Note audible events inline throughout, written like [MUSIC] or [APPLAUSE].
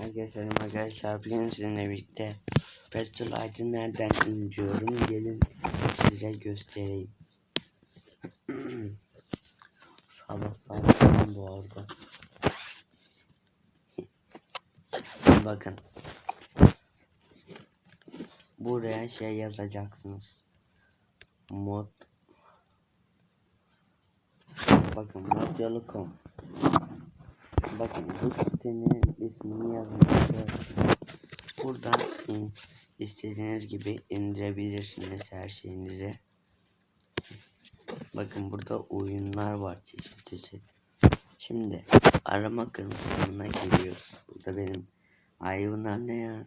Arkadaşlar arkadaşlar bugün sizinle birlikte Petrol Aydın nereden indiriyorum gelin size göstereyim. [CLEARS THROAT] Sabah saat bu arada. Bakın. Buraya şey yazacaksınız. Mod Bakın modyalı.com Bakın bu sitenin ismini yazmışlar. Buradan in, istediğiniz gibi indirebilirsiniz her şeyinizi. Bakın burada oyunlar var çeşit çeşit. Şimdi arama kısmına giriyoruz. Burada benim ay bunlar ne ya?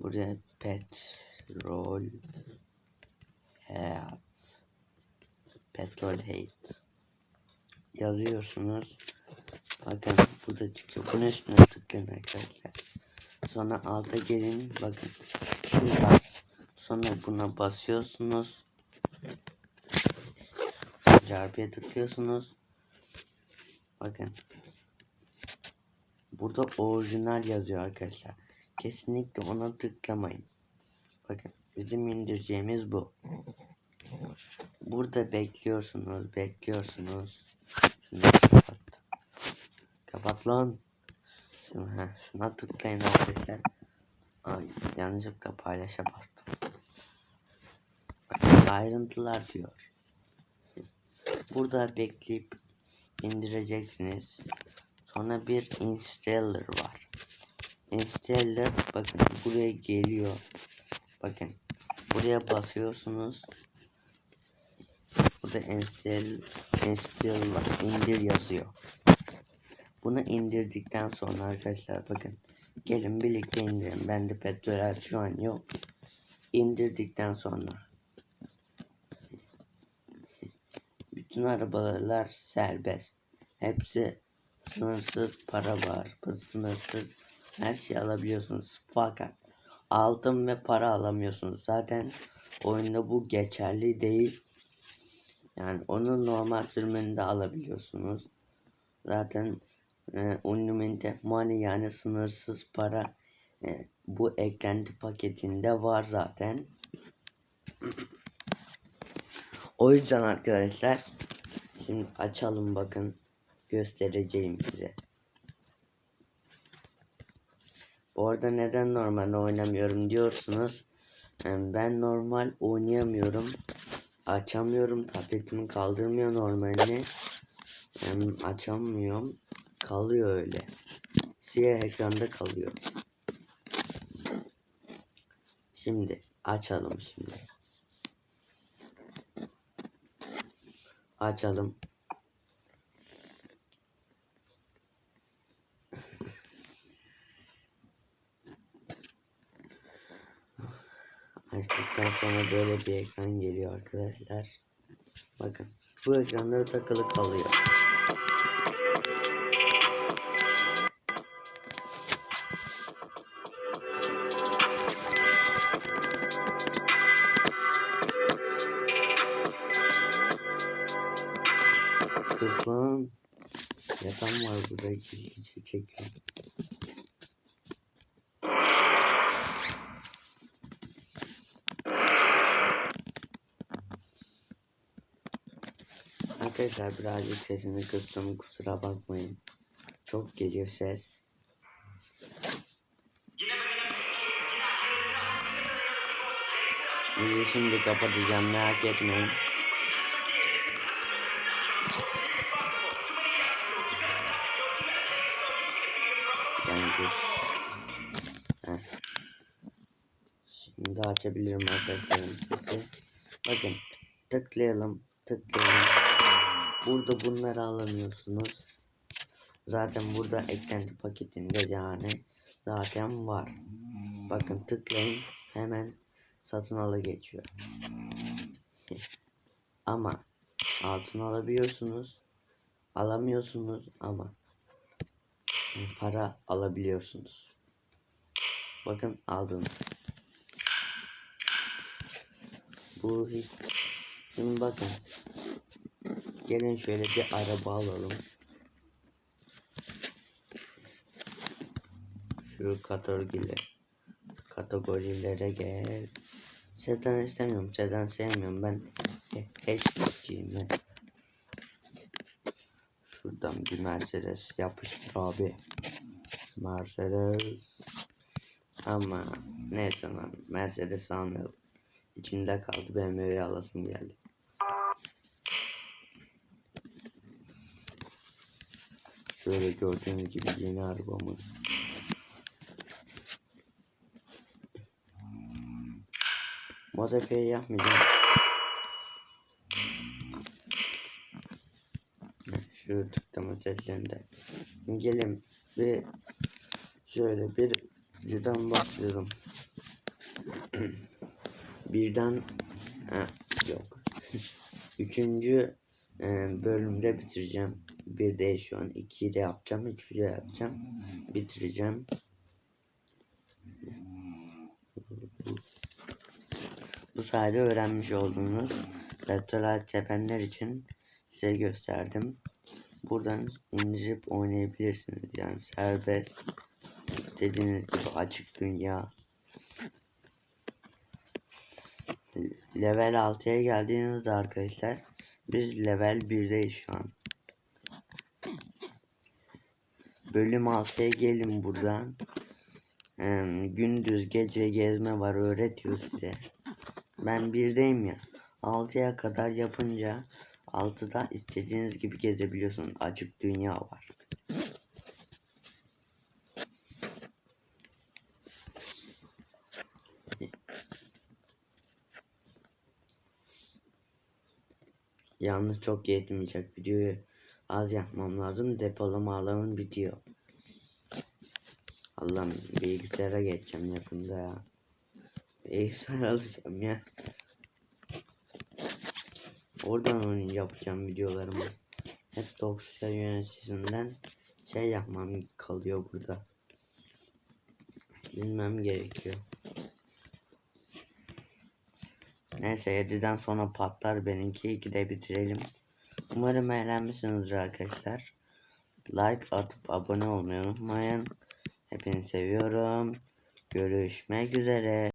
Buraya petrol hayat petrol hate yazıyorsunuz. Bakın burada çıkıyor. Bunun üstüne tıklayın arkadaşlar. Sonra alta gelin. Bakın. Şurada. Sonra buna basıyorsunuz. Çarpıya tıklıyorsunuz. Bakın. Burada orijinal yazıyor arkadaşlar. Kesinlikle ona tıklamayın. Bakın bizim indireceğimiz bu. Burada bekliyorsunuz, bekliyorsunuz. Şunu kapat. Kapat lan. Şunu, heh, şuna tıklayın arkadaşlar. Ay, yanlışlıkla paylaşa bastım. Ayrıntılar diyor. Burada bekleyip indireceksiniz. Sonra bir installer var. Installer bakın buraya geliyor. Bakın buraya basıyorsunuz. Burada install, install indir yazıyor. Bunu indirdikten sonra arkadaşlar bakın. Gelin birlikte indirin. Bende petrol şu an yok. İndirdikten sonra. Bütün arabalar serbest. Hepsi sınırsız para var. Sınırsız her şey alabiliyorsunuz. Fakat altın ve para alamıyorsunuz. Zaten oyunda bu geçerli değil. Yani onu normal sürümünde alabiliyorsunuz. Zaten e, unlimited money yani sınırsız para e, bu eklenti paketinde var zaten. o yüzden arkadaşlar şimdi açalım bakın göstereceğim size. Bu arada neden normal oynamıyorum diyorsunuz. E, ben normal oynayamıyorum açamıyorum tabletimi kaldırmıyor normalini hem açamıyorum kalıyor öyle. Siyah ekranda kalıyor. Şimdi açalım şimdi. Açalım Açtıktan sonra böyle bir ekran geliyor arkadaşlar. Bakın bu ekranda takılı kalıyor. Kız lan. Yatan var burada gizlice çekiyor. Arkadaşlar birazcık sesini kıstım kusura bakmayın. Çok geliyor ses. Videoyu şimdi kapatacağım merak etmeyin. Şimdi açabilirim arkadaşlar sesi. Bakın tıklayalım tıklayalım. Burada bunları alamıyorsunuz. Zaten burada eklenti paketinde yani zaten var. Bakın tıklayın hemen satın ala geçiyor. [LAUGHS] Ama altın alabiliyorsunuz. Alamıyorsunuz ama para alabiliyorsunuz. Bakın aldınız. Bu hiç Şimdi bakın Gelin şöyle bir araba alalım. Şu kategoriyle kategorilere gel. Sedan istemiyorum. Sedan sevmiyorum ben. Eşkiyim ben. Şuradan bir Mercedes yapıştır abi. Mercedes. Ama neyse lan Mercedes almayalım. İçimde kaldı BMW'yi alasım geldi. Şöyle gördüğünüz gibi yeni arabamız. Modifiye yapmayacağım. Şu tıklama seslerinde. Gelin bir şöyle bir birden başlayalım. [CLEARS THROAT] birden ha, yok. [LAUGHS] Üçüncü bölümde bitireceğim. Bir de şu an ikiyi de yapacağım. Üçü de yapacağım. Bitireceğim. Bu sayede öğrenmiş olduğunuz petrol tepenler için size gösterdim. Buradan indirip oynayabilirsiniz. Yani serbest. istediğiniz gibi açık dünya. Level 6'ya geldiğinizde arkadaşlar biz level 1'deyiz şu an. Bölüm 6'ya gelin buradan. Ee, gündüz gece gezme var öğretiyor size. Ben birdeyim ya. 6'ya kadar yapınca 6'da istediğiniz gibi gezebiliyorsunuz. Açık dünya var. Yalnız çok yetmeyecek. Videoyu az yapmam lazım. Depolama alanım bitiyor. Allah'ım bilgisayara geçeceğim yakında ya. Bilgisayar alacağım ya. Oradan oyun yapacağım videolarımı. Hep dosya yöneticisinden şey yapmam kalıyor burada. Bilmem gerekiyor. Neyse 7'den sonra patlar benimki. 2'de bitirelim. Umarım eğlenmişsinizdir arkadaşlar. Like atıp abone olmayı unutmayın. Hepinizi seviyorum. Görüşmek üzere.